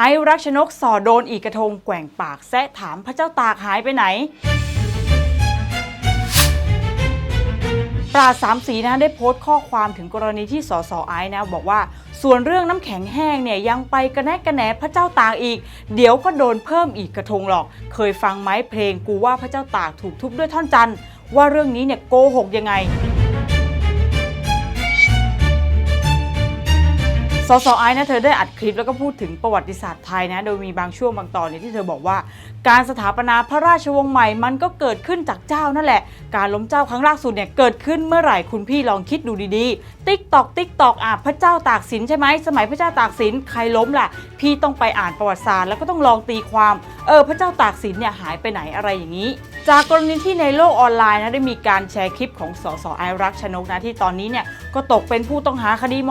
ไอรักชนกสอโดนอีกกระทงแกว่งปากแซะถามพระเจ้าตากหายไปไหน ปราสามสีนะได้โพสต์ข้อความถึงกรณีที่สสไอซ์นะบอกว่าส่วนเรื่องน้ำแข็งแห้งเนี่ยยังไปกระแนกกระแหนพระเจ้าตากอีก เดี๋ยวก็โดนเพิ่มอีกกระทงหรอก เคยฟังไหมเพลงกูว่าพระเจ้าตากถูกทุบด้วยท่อนจันทร์ว่าเรื่องนี้เนี่ยโกหกยังไง สสไอซ์นะเธอได้อัดคลิปแล้วก็พูดถึงประวัติศาสตร์ไทยนะโดยมีบางช่วงบางตอนเนี่ยที่เธอบอกว่า การสถาปนาพระราชวงศ์ใหม่มันก็เกิดขึ้นจากเจ้านั่นแหละ การล้มเจ้าครั้งล่าสุดเนี่ยเกิดขึ้นเมื่อไหร่คุณพี่ลองคิดดูดีๆ ติ๊กตอกติ๊กตอกอะพระเจ้าตากสินใช่ไหมสมัยพระเจ้าตากสินใครล้มล่ะ พี่ต้องไปอ่านประวัติศาสตร์แล้วก็ต้องลองตีความเออพระเจ้าตากสินเนี่ยหายไปไหนอะไรอย่างนี้จากกรณีที่ในโลกออนไลน์นะได้มีการแชร์คลิปของสสไอรักชนกนะที่ตอนนี้เนี่ยก็ตกเป็นผู้ต้องหาคดีม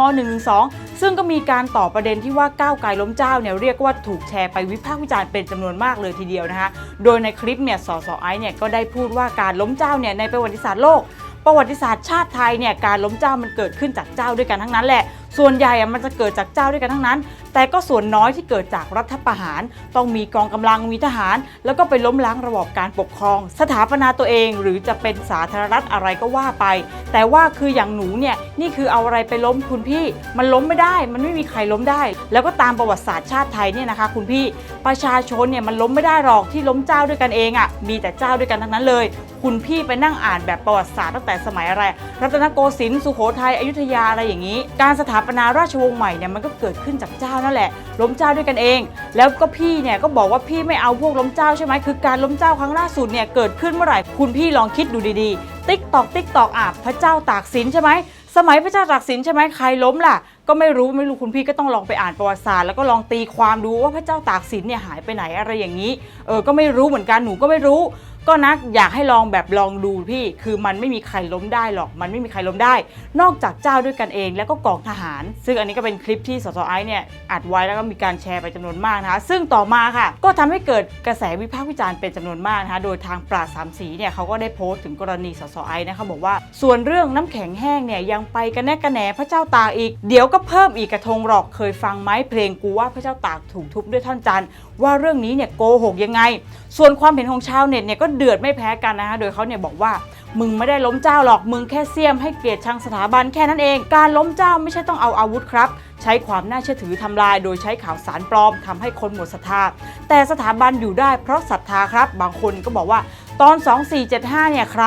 .112 ซึ่งก็มีการต่อประเด็นที่ว่าก้าวไกลล้มเจ้าเนี่ยเรียกว่าถูกแชร์ไปวิพากษ์วิจารณ์เป็นจำนวนมากเลยทีเดียวนะคะ โดยในคลิปเนี่ยสสไอเนี่ยก็ได้พูดว่าการล้มเจ้าเนี่ยในประวัติศาสตร์โลก ประวัติศาสตร์ชาติไทยเนี่ยการล้มเจ้ามันเกิดขึ้นจากเจ้าด้วยกันทั้งนั้นแหละ ส่วนใหญ่อะมันจะเกิดจากเจ้าด้วยกันทั้งนั้น แต่ก็ส่วนน้อยที่เกิดจากรัฐประหาร ต้องมีกองกำลังมีทหาร แล้วก็ไปล้มล้างระบอบการปกครอง สถาปนาตัวเอง หรือจะเป็นสาธารณรัฐอะไรก็ว่าไป แต่ว่าคืออย่างหนูเนี่ยนี่คือเอาอะไรไปล้มคุณพี่ มันล้มไม่ได้ มันไม่มีใครล้มได้ แล้วก็ตามประวัติศาสตร์ชาติไทยเนี่ยนะคะ คุณพี่ประชาชนเนี่ยมันล้มไม่ได้หรอกที่ล้มเจ้าด้วยกันเองอะ่ะมีแต่เจ้าด้วยกันทั้งนั้นเลย คุณพี่ไปนั่งอ่านแบบประวัติศาสตร์ตั้งแต่สมัยอะไรรัตนโกสินทร์สุโขทัยอยุธยาอะไรอย่างนี้ การสถาปนาราชวงศ์ใหม่เนี่ยมันก็เกิดขึ้นจากเจ้านั่นแหละ ล้มเจ้าด้วยกันเอง แล้วก็พี่เนี่ยก็บอกว่าพี่ไม่เอาพวกล้มเจ้าใช่ไหมคือการล้มเจ้าครั้งล่าสุดเนี่ยเกิดขึ้นเมื่อไหร่คุณพี่ลองคิดดูดีๆ ติ๊กตอกติ๊กตอกอะพระเจ้าตากสินใช่ไหมสมัยพระเจ้าตากสินใช่ไหมใครล้มล่ะ ก็ไม่รู้ไม่รู้คุณพี่ก็ต้องลองไปอ่านประวัติศาสตร์แล้วก็ลองตีความดูว่าพระเจ้าตากสินเนี่ยหายไปไหนอะไรอย่างนี้เออก็ไม่รู้เหมือนกันหนูก็ไม่รู้ก็นะอยากให้ลองแบบลองดูพี่ คือมันไม่มีใครล้มได้หรอก มันไม่มีใครล้มได้ นอกจากเจ้าด้วยกันเอง แล้วก็กองทหาร ซึ่งอันนี้ก็เป็นคลิปที่สสไอซ์เนี่ยอัดไว้แล้วก็มีการแชร์ไปจำนวนมากนะคะ ซึ่งต่อมาค่ะ ก็ทำให้เกิดกระแสวิพากษ์วิจารณ์เป็นจำนวนมากนะคะโดยทางปราสามสีเนี่ยเขาก็ได้โพสต์ถึงกรณีสสไอซ์นะคะบอกว่า ส่วนเรื่องน้ำแข็งแห้งเนี่ยยังไปกันแน่กระแหนพระเจ้าตากอีก เดี๋ยวก็เพิ่มอีกกระทงหรอกเคยฟังไหมเพลงกูว่าพระเจ้าตากถูกทุบด้วยท่อนจันว่าเรื่องนี้เนี่ยโกหกยังไง ส่วนความเห็นของชาวเน็ตเนี่ยก็เดือดไม่แพ้กันนะคะ โดยเขาเนี่ยบอกว่ามึงไม่ได้ล้มเจ้าหรอก มึงแค่เสียมให้เกียรติชังสถาบันแค่นั้นเอง การล้มเจ้าไม่ใช่ต้องเอาอาวุธครับ ใช้ความน่าเชื่อถือทำลาย โดยใช้ข่าวสารปลอมทำให้คนหมดศรัทธา แต่สถาบันอยู่ได้เพราะศรัทธาครับ บางคนก็บอกว่าตอน 2475 เนี่ยใคร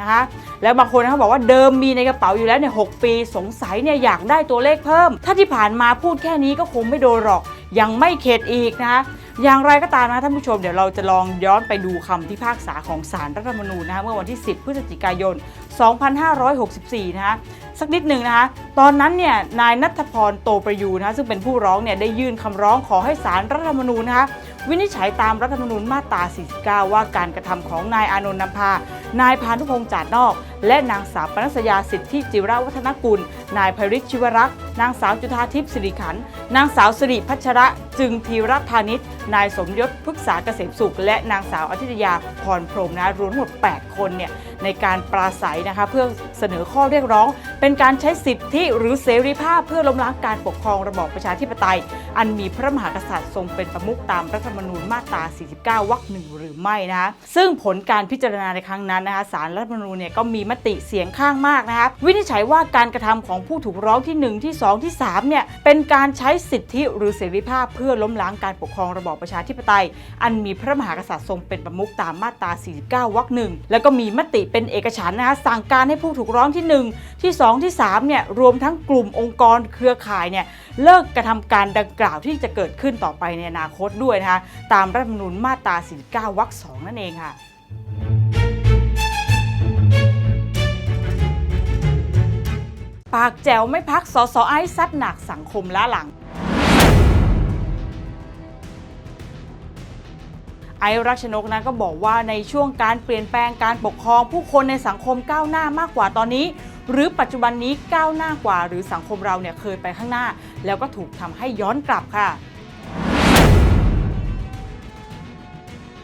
นะคะ แล้วบางคนเขาบอกว่าเดิมมีในกระเป๋าอยู่แล้วเนี่ยหปี สงสัยเนี่ยอยากได้ตัวเลขเพิ่ม ถ้าที่ผ่านมาพูดแค่นี้ก็คงไม่โดนหรอก ยังไม่เข็ดอีกนะคะ อย่างไรก็ตามนะท่านผู้ชมเดี๋ยวเราจะลองย้อนไปดูคำพิพากษาของศาลรัฐธรรมนูญนะคะเมื่อวันที่ 10 พฤศจิกายน 2564 นะคะสักนิดหนึ่งนะคะตอนนั้นเนี่ยนายนัทพรโตประยูนะคะซึ่งเป็นผู้ร้องเนี่ยได้ยื่นคำร้องขอให้ศาลรัฐธรรมนูญนะคะวินิจฉัยตามรัฐธรรมนูญมาตรา 49 ว่าการกระทำของนายอานนท์นำพานายพานุพงษ์จาดนอก และนางสาวปนัสยาสิทธิจิรวัฒนกุล นายไพริชชิวรักษ์ นางสาวจุธาทิพย์สิริขัน นางสาวสิริพัชระ จึงธีรพานิชนายสมยศพฤกษาเกษมสุข และนางสาวอธิตยาพรพรมนะรวมทั้งหมด 8 คนเนี่ยในการปราศัยนะคะเพื่อเสนอข้อเรียกร้อง เป็นการใช้สิทธิหรือเสรีภาพเพื่อล้มล้างการปกครองระบอบประชาธิปไตย อันมีพระมหากษัตริย์ทรงเป็นประมุขตามรัฐธรรมนูญมาตรา 49 วรรคหนึ่งหรือไม่นะคะซึ่งผลการพิจารณาในครั้งนั้นนะคะศาลรัฐธรรมนูญเนี่ยก็มีมติเสียงข้างมากนะคะวินิจฉัยว่าการกระทำของผู้ถูกร้องที่ 1 ที่ 2 ที่ 3 เนี่ย เป็นการใช้สิทธิหรือเสรีภาพเพื่อล้มล้างการปกครองระบอบประชาธิปไตย อันมีพระมหากษัตริย์ทรงเป็นประมุขตามมาตรา 49 วรรคหนึ่งแล้วก็มีมติเป็นเอกฉันนะคะสั่งการให้ผู้ถูกร้องที่ 1 ที่ 2 ที่ 3 เนี่ย รวมทั้งกลุ่มองค์กรเครือข่ายเนี่ยเลิกกระทำการดังกล่าวที่จะเกิดขึ้นต่อไปในอนาคตด้วยนะคะตามรัฐธรรมนูญมาตรา 49 วรรคสองนั่นเองค่ะ ปากแจ๋วไม่พักสสไอซ์ซัดหนักสังคมล้าหลัง ไอรักชนกนะก็บอกว่าในช่วงการเปลี่ยนแปลงการปกครองผู้คนในสังคมก้าวหน้ามากกว่าตอนนี้ หรือปัจจุบันนี้ก้าวหน้ากว่า หรือสังคมเราเนี่ยเคยไปข้างหน้า แล้วก็ถูกทำให้ย้อนกลับค่ะ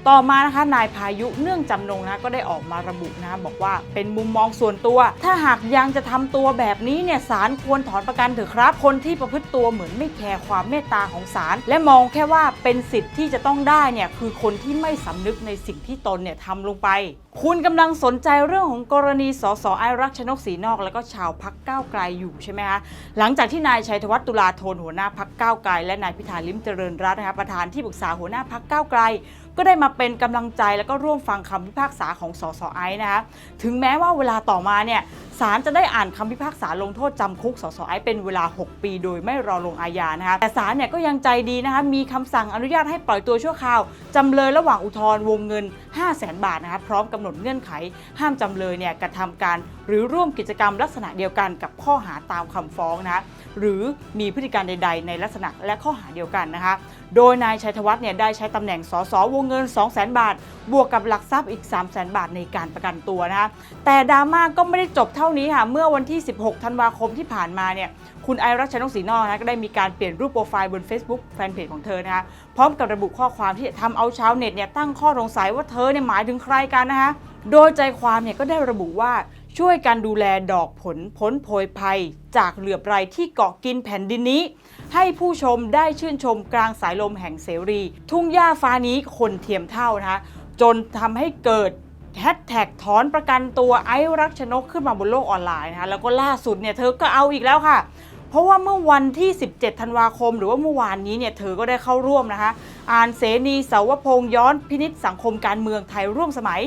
ต่อมานะคะนายพายุเนื่องจำนงนะก็ได้ออกมาระบุนะบอกว่าเป็นมุมมองส่วนตัว ถ้าหากยังจะทำตัวแบบนี้เนี่ยศาลควรถอนประกันเถอะครับ คนที่ประพฤติตัวเหมือนไม่แคร์ความเมตตาของศาลและมองแค่ว่าเป็นสิทธิ์ที่จะต้องได้เนี่ยคือคนที่ไม่สำนึกในสิ่งที่ตนเนี่ยทำลงไป คุณกำลังสนใจเรื่องของกรณีสสไอรักชนกศรีนอกแล้วก็ชาวพักก้าวไกลอยู่ใช่ไหมคะหลังจากที่นายชัยธวัฒน์ตุลาธนหัวหน้าพักก้าวไกล และนายพิธาลิมเจริญรัตน์นะคะประธานที่ปรึกษาหัวหน้าพักก้าวไกล ก็ได้มาเป็นกำลังใจแล้วก็ร่วมฟังคำพิพากษาของสสไอนะคะถึงแม้ว่าเวลาต่อมาเนี่ยศาลจะได้อ่านคำพิพากษาลงโทษจำคุกสสไอเป็นเวลา 6 ปี โดยไม่รอลงอาญานะคะแต่ศาลเนี่ยก็ยังใจดีนะคะมีคำสั่งอนุญาตให้ปล่อยตัวชั่วคราวจำเลยระหว่างอุทธรณ์วงเงิน 5 0 0แสนบาทนะคะพร้อมกำหนดเงื่อนไข ห้ามจำเลยเนี่ยกระทำการหรือร่วมกิจกรรมลักษณะเดียวกันกับข้อหาตามคำฟ้องนะคะหรือมีพฤติการใด ๆ ในลักษณะและข้อหาเดียวกันนะคะ โดยนายชัยธวัฒน์เนี่ยได้ใช้ตำแหน่งสสวงเงิน 2 0 0 0 0 0 บาท บวกกับหลักทรัพย์อีก 3 0 0 0 0 0 บาทในการประกันตัวนะคะแต่ดราม่าก็ไม่ได้จบเท่านี้ค่ะเมื่อวันที่ 16 ธันวาคมที่ผ่านมาเนี่ย คุณไอรักชนกศรีนอกนะก็ได้มีการเปลี่ยนรูปโปรไฟล์บน Facebook แฟนเพจของเธอนะคะพร้อมกับระบุข้อความที่ทำเอาชาวเน็ตเนี่ยตั้งข้อสงสัยว่าเธอเนี่ยหมายถึงใครกันนะคะโดยใจความเนี่ยก็ได้ระบุว่าช่วยกันดูแลดอกผลพ้นโพยภัย จากเหลือบไรที่เกาะกินแผ่นดินนี้ ให้ผู้ชมได้ชื่นชมกลางสายลมแห่งเสรี ทุ่งหญ้าฟ้านี้คนเทียมเท่านะคะจนทำให้เกิดแฮชแท็กถอนประกันตัวไอ้รักชนกขึ้นมาบนโลกออนไลน์นะคะแล้วก็ล่าสุดเนี่ยเธอก็เอาอีกแล้วค่ะ เพราะว่าเมื่อวันที่ 17 ธันวาคม หรือว่าเมื่อวานนี้เนี่ยเธอก็ได้เข้าร่วมนะคะอ่านเสนีเสาวพงษ์ย้อนพินิษสังคมการเมืองไทยร่วมสมัย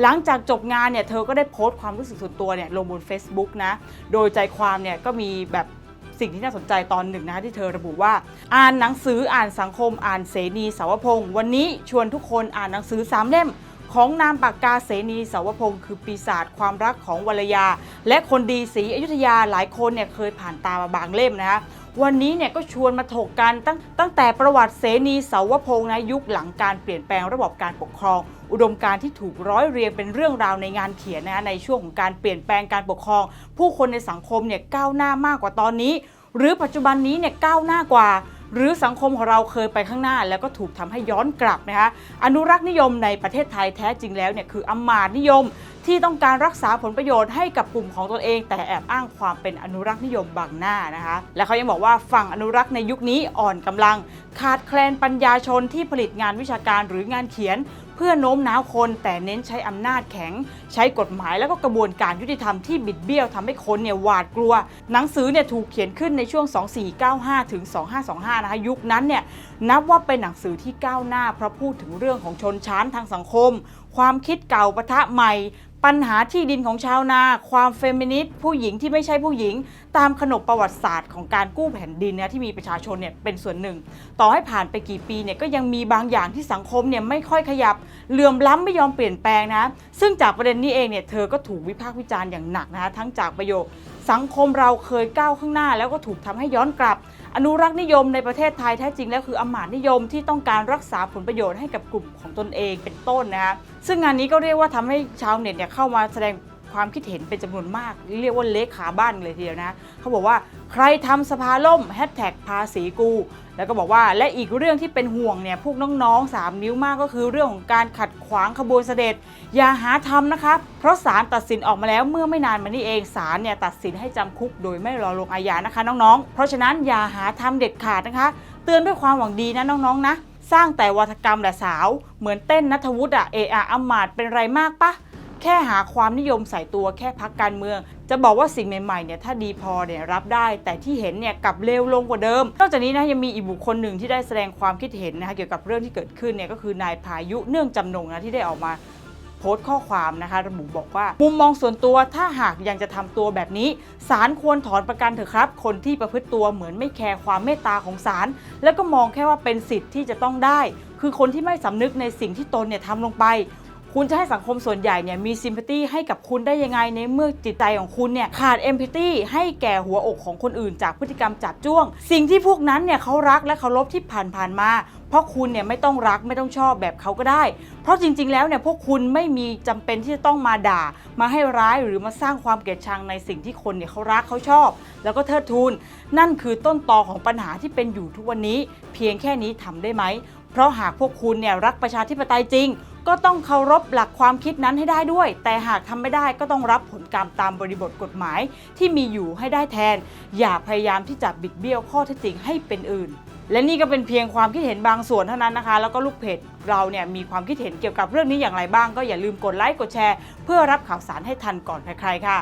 หลังจากจบงานเนี่ยเธอก็ได้โพสต์ความรู้สึกส่วนตัวเนี่ยลงบน Facebook นะโดยใจความเนี่ยก็มีแบบสิ่งที่น่าสนใจตอนหนึ่งนะคะที่เธอระบุว่า อ่านหนังสืออ่านสังคมอ่านเสนีเสาวพงษ์วันนี้ชวนทุกคนอ่านหนังสือสามเล่ม ของนามปากกาเสนีเสาวพงศ์คือปีศาจความรักของวรยา และคนดีศรีอยุธยาหลายคนเนี่ยเคยผ่านตามาบางเล่มนะคะวันนี้เนี่ยก็ชวนมาถกกันตั้งตั้งแต่ประวัติเสนีเสาวพงศ์นะยุคหลังการเปลี่ยนแปลงระบบการปกครอง อุดมการที่ถูกร้อยเรียงเป็นเรื่องราวในงานเขียนนะในช่วงของการเปลี่ยนแปลงการปกครอง ผู้คนในสังคมเนี่ยก้าวหน้ามากกว่าตอนนี้ หรือปัจจุบันนี้เนี่ยก้าวหน้ากว่า หรือสังคมของเราเคยไปข้างหน้า แล้วก็ถูกทำให้ย้อนกลับนะคะอนุรักษ์นิยมในประเทศไทยแท้จริงแล้วเนี่ยคืออำมาตย์นิยมที่ต้องการรักษาผลประโยชน์ให้กับกลุ่มของตนเอง แต่แอบอ้างความเป็นอนุรักษ์นิยมบางหน้านะคะ และเขายังบอกว่าฝั่งอนุรักษ์ในยุคนี้อ่อนกำลัง ขาดแคลนปัญญาชนที่ผลิตงานวิชาการหรืองานเขียน เพื่อโน้มน้าวคนแต่เน้นใช้อำนาจแข็ง ใช้กฎหมายแล้วก็กระบวนการยุติธรรมที่บิดเบี้ยวทำให้คนเนี่ยหวาดกลัว หนังสือเนี่ยถูกเขียนขึ้นในช่วง 2495 ถึง 2525 นะคะยุคนั้นเนี่ยนับว่าเป็นหนังสือที่ก้าวหน้าเพราะพูดถึงเรื่องของชนชั้นทางสังคม ความคิดเก่าปะทะใหม่ ปัญหาที่ดินของชาวนา ความเฟมินิสต์ผู้หญิงที่ไม่ใช่ผู้หญิง ตามขนบประวัติศาสตร์ของการกู้แผ่นดินเนี่ยที่มีประชาชนเนี่ยเป็นส่วนหนึ่ง ต่อให้ผ่านไปกี่ปีเนี่ยก็ยังมีบางอย่างที่สังคมเนี่ยไม่ค่อยขยับเหลื่อมล้ำไม่ยอมเปลี่ยนแปลงนะ ซึ่งจากประเด็นนี้เองเนี่ยเธอก็ถูกวิพากษ์วิจารณ์อย่างหนักนะคะทั้งจากประโยค สังคมเราเคยก้าวข้างหน้า แล้วก็ถูกทำให้ย้อนกลับ อนุรักษ์นิยมในประเทศไทยแท้จริงแล้วคืออำมาตย์นิยมที่ต้องการรักษาผลประโยชน์ให้กับกลุ่มของตนเองเป็นต้นนะคะซึ่งงานนี้ก็เรียกว่าทำให้ชาวเน็ตเนี่ยเข้ามาแสดง ความคิดเห็นเป็นจำนวนมาก เรียกว่าเละขาบ้านเลยทีเดียวนะเขาบอกว่าใครทำสภาล่มแฮชแท็กภาษีกู แล้วก็บอกว่าและอีกเรื่องที่เป็นห่วงเนี่ยพวกน้องๆ 3 นิ้วมากก็คือเรื่องของการขัดขวางขบวนเสด็จ อย่าหาทำนะคะเพราะศาลตัดสินออกมาแล้วเมื่อไม่นานมานี้เองศาลเนี่ยตัดสินให้จำคุกโดยไม่รอลงอาญานะคะน้องๆ เพราะฉะนั้นอย่าหาทำเด็ดขาดนะคะ เตือนด้วยความหวังดีนะน้องๆนะสร้างแต่วัฒกรรมแหละสาว เหมือนเต้นนัทวุฒิอะเออะอำมาตย์เป็นไรมากปะ แค่หาความนิยมใส่ตัวแค่พักการเมือง จะบอกว่าสิ่งใหม่ๆเนี่ยถ้าดีพอเนี่ยรับได้ แต่ที่เห็นเนี่ยกลับเลวลงกว่าเดิม นอกจากนี้นะยังมีอีกบุคคลหนึ่งที่ได้แสดงความคิดเห็นนะคะเกี่ยวกับเรื่องที่เกิดขึ้นเนี่ยก็คือนายพายุเนื่องจำนงนะที่ได้ออกมาโพสต์ข้อความนะคะระบุบอกว่า มุมมองส่วนตัวถ้าหากยังจะทำตัวแบบนี้ศาลควรถอนประกันเถอะครับ คนที่ประพฤติตัวเหมือนไม่แคร์ความเมตตาของศาลแล้วก็มองแค่ว่าเป็นสิทธิ์ที่จะต้องได้ คือคนที่ไม่สำนึกในสิ่งที่ตนเนี่ยทำลงไป คุณจะให้สังคมส่วนใหญ่เนี่ยมีซิมพัตตีให้กับคุณได้ยังไงในเมื่อจิตใจของคุณเนี่ยขาดเอมพัตตีให้แก่หัวอกของคนอื่นจากพฤติกรรมจับจ้วง สิ่งที่พวกนั้นเนี่ยเขารักและเคารพที่ผ่านๆมา เพราะคุณเนี่ยไม่ต้องรักไม่ต้องชอบแบบเขาก็ได้ เพราะจริง ๆ แล้วเนี่ยพวกคุณไม่มีจำเป็นที่จะต้องมาด่า มาให้ร้ายหรือมาสร้างความเกลียดชังในสิ่งที่คนเนี่ยเขารักเขาชอบ แล้วก็เทิดทูนนั่นคือต้นตอของปัญหาที่เป็นอยู่ทุกวันนี้ เพียงแค่นี้ทำได้ไหมเพราะหากพวกคุณเนี่ยรักประชาธิปไตยจริง ก็ต้องเคารพหลักความคิดนั้นให้ได้ด้วย แต่หากทำไม่ได้ก็ต้องรับผลกรรมตามบริบทกฎหมายที่มีอยู่ให้ได้แทน อย่าพยายามที่จะบิดเบี้ยวข้อเท็จจริงให้เป็นอื่น และนี่ก็เป็นเพียงความคิดเห็นบางส่วนเท่านั้นนะคะ แล้วก็ลูกเพจเราเนี่ยมีความคิดเห็นเกี่ยวกับเรื่องนี้อย่างไรบ้าง ก็อย่าลืมกดไลค์กดแชร์ เพื่อรับข่าวสารให้ทันก่อนใครๆค่ะ